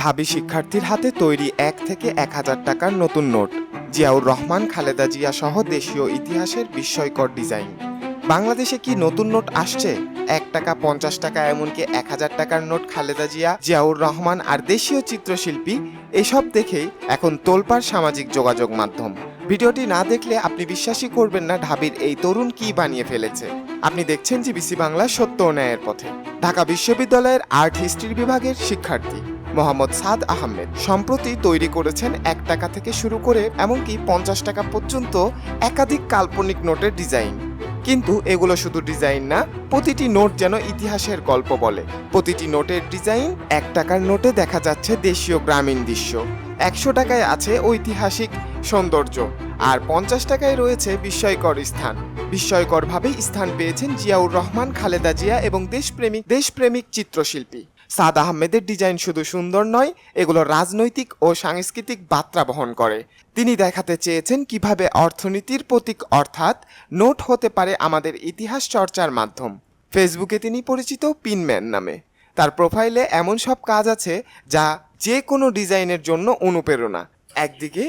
ঢাবি শিক্ষার্থীর হাতে তৈরি এক থেকে এক হাজার টাকার নতুন নোট, জিয়াউর রহমান, খালেদা জিয়া সহ দেশীয় ইতিহাসের বিস্ময়কর ডিজাইন। বাংলাদেশে কি নতুন নোট আসছে? এক টাকা পঞ্চাশ টাকা এমনকি এক হাজার টাকার নোট খালেদা জিয়া, জিয়াউর রহমান আর দেশীয় চিত্রশিল্পী এসব দেখেই এখন তোলপাড় সামাজিক যোগাযোগ মাধ্যম। ভিডিওটি না দেখলে আপনি বিশ্বাসই করবেন না ঢাবির এই তরুণ কি বানিয়ে ফেলেছে। আপনি দেখছেন জিবিসি বাংলা সত্য ন্যায়ের পথে। ঢাকা বিশ্ববিদ্যালয়ের আর্ট হিস্ট্রি বিভাগের শিক্ষার্থী। মোহাম্মদ সাদ আহমেদ। সম্প্রতি তৈরি করেছেন এক টাকা থেকে শুরু করে এমনকি পঞ্চাশ টাকা পর্যন্ত একাধিক কাল্পনিক নোটের ডিজাইন। কিন্তু এগুলো শুধু ডিজাইন না, প্রতিটি নোট যেন ইতিহাসের গল্প বলে। প্রতিটি নোটের ডিজাইন এক টাকার নোটে দেখা যাচ্ছে দেশীয় গ্রামীণ দৃশ্য। একশো টাকায় আছে ঐতিহাসিক সৌন্দর্য, আর পঞ্চাশ টাকায় রয়েছে বিস্ময়কর স্থান। বিস্ময়করভাবেই স্থান পেয়েছেন জিয়াউর রহমান, খালেদা জিয়া এবং দেশপ্রেমিক দেশপ্রেমিক চিত্রশিল্পী। সাদ আহমেদের ডিজাইন শুধু সুন্দর নয়, এগুলো রাজনৈতিক ও সাংস্কৃতিক বার্তা বহন করে। তিনি দেখাতে চেয়েছেন কীভাবে অর্থনীতির প্রতীক অর্থাৎ নোট হতে পারে আমাদের ইতিহাস চর্চার মাধ্যম। ফেসবুকে তিনি পরিচিত পিনম্যান নামে। তার প্রোফাইলে এমন সব কাজ আছে যা যে কোনো ডিজাইনের জন্য অনুপ্রেরণা। একদিকে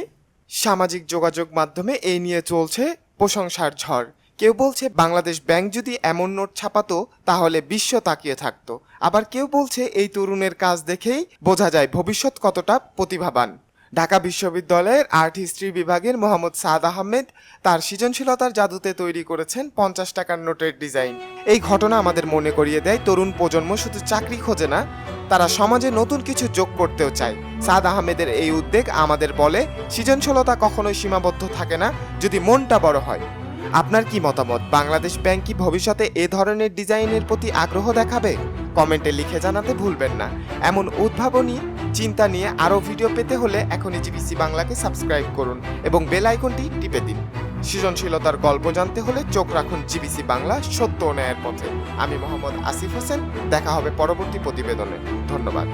সামাজিক যোগাযোগ মাধ্যমে এই নিয়ে চলছে প্রশংসার ঝড়। কেউ বলছে বাংলাদেশ ব্যাংক যদি এমন নোট ছাপাতো, তাহলে বিশ্ব তাকিয়ে থাকতো। আবার কেউ বলছে এই তরুণের কাজ দেখেই বোঝা যায় ভবিষ্যৎ কতটা প্রতিভাবান। ঢাকা বিশ্ববিদ্যালয়ের আর্ট হিস্ট্রি বিভাগের মোহাম্মদ সাদ আহমেদ তার সৃজনশীলতার জাদুতে তৈরি করেছেন পঞ্চাশ টাকার নোটের ডিজাইন। এই ঘটনা আমাদের মনে করিয়ে দেয়, তরুণ প্রজন্ম শুধু চাকরি খোঁজে না, তারা সমাজে নতুন কিছু যোগ করতেও চায়। সাদ আহমেদের এই উদ্যোগ আমাদের বলে, সৃজনশীলতা কখনোই সীমাবদ্ধ থাকে না, যদি মনটা বড় হয়। আপনার কি মতামত? বাংলাদেশ ব্যাংক কি ভবিষ্যতে এ ধরনের ডিজাইনের প্রতি আগ্রহ দেখাবে? কমেন্টে লিখে জানাতে ভুলবেন না। এমন উদ্ভাবনী চিন্তা নিয়ে আরও ভিডিও পেতে হলে এখনই জিবিসি বাংলাকে সাবস্ক্রাইব করুন এবং বেল আইকনটি টিপে দিন। সৃজনশীলতার গল্প জানতে হলে চোখ রাখুন জিবিসি বাংলা সত্য ন্যায়ের পথে। আমি মোহাম্মদ আসিফ হোসেন, দেখা হবে পরবর্তী প্রতিবেদনে। ধন্যবাদ।